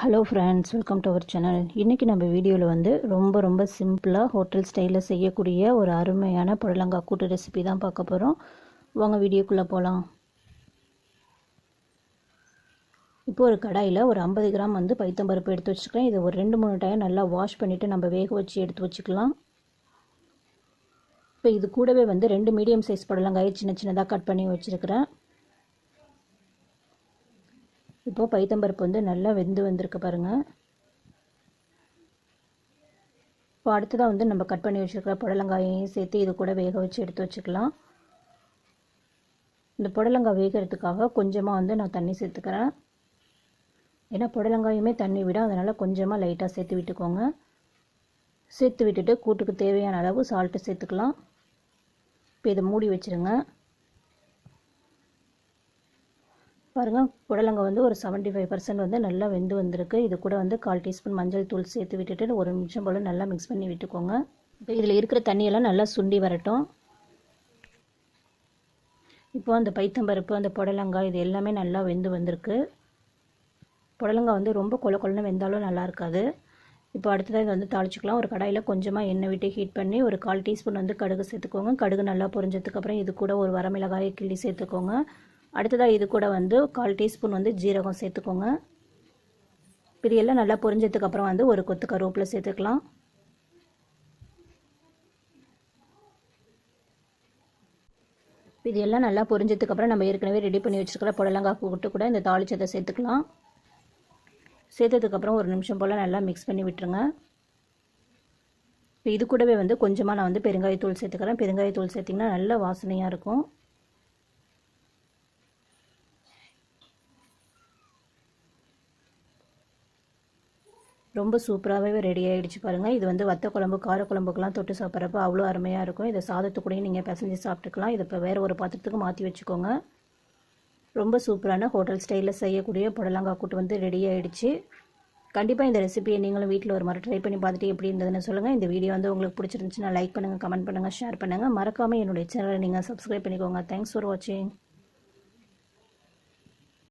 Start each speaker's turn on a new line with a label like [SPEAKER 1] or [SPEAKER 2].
[SPEAKER 1] Hello friends welcome to our channel இன்றைக்கி நம்ம வீடியோவில் வந்து ரொம்ப ரொம்ப சிம்பிளாக ஹோட்டல் ஸ்டைலில் செய்யக்கூடிய ஒரு அருமையான புடலங்காய் கூட்டு ரெசிபி தான் பார்க்க போகிறோம் வாங்க வீடியோக்குள்ளே போகலாம் இப்போ ஒரு கடாயில் ஒரு ஐம்பது கிராம் வந்து பைத்தம்பருப்பு எடுத்து வச்சுக்கிறேன் இதை ஒரு ரெண்டு மூணு டைம் நல்லா வாஷ் பண்ணிவிட்டு நம்ம வேக வச்சு எடுத்து வச்சுக்கலாம். இப்போ இது கூடவே வந்து ரெண்டு மீடியம் சைஸ் புடலங்காயை சின்ன சின்னதாக கட் பண்ணி வச்சுருக்கிறேன். இப்போது பைத்தம்பருப்பு வந்து நல்லா வெந்து வந்திருக்கு பாருங்கள் இப்போ அடுத்ததாக வந்து நம்ம கட் பண்ணி வச்சுருக்கிற புடலங்காயையும் சேர்த்து இது கூட வேக வச்சு எடுத்து வச்சுக்கலாம். இந்த புடலங்காய் வேகிறதுக்காக கொஞ்சமாக வந்து நான் தண்ணி சேர்த்துக்கிறேன். ஏன்னா புடலங்காயுமே தண்ணி விட அதனால் கொஞ்சமாக லைட்டாக சேர்த்து விட்டுக்கோங்க. சேர்த்து விட்டுட்டு கூட்டுக்கு தேவையான அளவு சால்ட்டு சேர்த்துக்கலாம். இப்போ இதை மூடி வச்சுருங்க. பாருங்கள் புடலங்க வந்து ஒரு செவன்ட்டி ஃபைவ் பர்சன்ட் வந்து நல்லா வெந்து வந்திருக்கு. இது கூட வந்து கால் டீஸ்பூன் மஞ்சள் தூள் சேர்த்து விட்டுட்டு ஒரு நிமிஷம் போல் நல்லா மிக்ஸ் பண்ணி விட்டுக்கோங்க. இப்போ இதில் இருக்கிற தண்ணியெல்லாம் நல்லா சுண்டி வரட்டும். இப்போ அந்த பைத்தம்பருப்பு அந்த புடலங்காய் இது எல்லாமே நல்லா வெந்து வந்திருக்கு. புடலங்காய் வந்து ரொம்ப கொல கொலன்னு வெந்தாலும் நல்லா இருக்காது. இப்போ அடுத்ததாக இதை வந்து தாளிச்சிக்கலாம். ஒரு கடாயில் கொஞ்சமாக எண்ணெய் விட்டு ஹீட் பண்ணி ஒரு கால் டீஸ்பூன் வந்து கடுகு சேர்த்துக்கோங்க. கடுகு நல்லா பொரிஞ்சதுக்கப்புறம் இது கூட ஒரு வரமிளகாயை கிள்ளி சேர்த்துக்கோங்க. அடுத்ததாக இது கூட வந்து கால் டீஸ்பூன் வந்து ஜீரகம் சேர்த்துக்கோங்க. இது எல்லாம் நல்லா பொரிஞ்சதுக்கப்புறம் வந்து ஒரு கொத்து கருவேப்பிலை சேர்த்துக்கலாம். இது எல்லாம் நல்லா பொரிஞ்சதுக்கப்புறம் நம்ம ஏற்கனவே ரெடி பண்ணி வச்சுருக்கிற புடலங்காய் கூட்டு கூட இந்த தாளிச்சத்தை சேர்த்துக்கலாம். சேர்த்ததுக்கப்புறம் ஒரு நிமிஷம் போல் நல்லா மிக்ஸ் பண்ணி விட்டுருங்க. இப்போ இது கூடவே வந்து கொஞ்சமாக நான் வந்து பெருங்காயத்தூள் சேர்த்துக்கிறேன். பெருங்காயத்தூள் சேர்த்திங்கன்னா நல்ல வாசனையாக இருக்கும். ரொம்ப சூப்பராகவே ரெடி ஆகிடுச்சு பாருங்கள் இது வந்து வத்த குழம்பு கார குழம்புக்கெலாம் தொட்டு சாப்பிட்றப்ப அவ்வளோ அருமையாக இருக்கும். இதை சாதத்துக்கூடையும் நீங்கள் பிசைஞ்சு சாப்பிட்டுக்கலாம். இதை இப்போ வேறு ஒரு பாத்திரத்துக்கு மாற்றி வச்சுக்கோங்க. ரொம்ப சூப்பரான ஹோட்டல் ஸ்டைலில் செய்யக்கூடிய புடலங்காய் கூட்டு வந்து ரெடி ஆகிடுச்சு கண்டிப்பாக இந்த ரெசிபியை நீங்களும் வீட்டில் ஒரு முறை ட்ரை பண்ணி பார்த்துட்டு எப்படி இருந்ததுன்னு சொல்லுங்கள் இந்த வீடியோ வந்து உங்களுக்கு பிடிச்சிருந்துச்சுன்னா லைக் பண்ணுங்கள் கமெண்ட் பண்ணுங்கள் ஷேர் பண்ணுங்கள் மறக்காமல் என்னுடைய சேனலை நீங்கள் சப்ஸ்கிரைப் பண்ணிக்கோங்க. தேங்க்ஸ் ஃபார் வாட்சிங்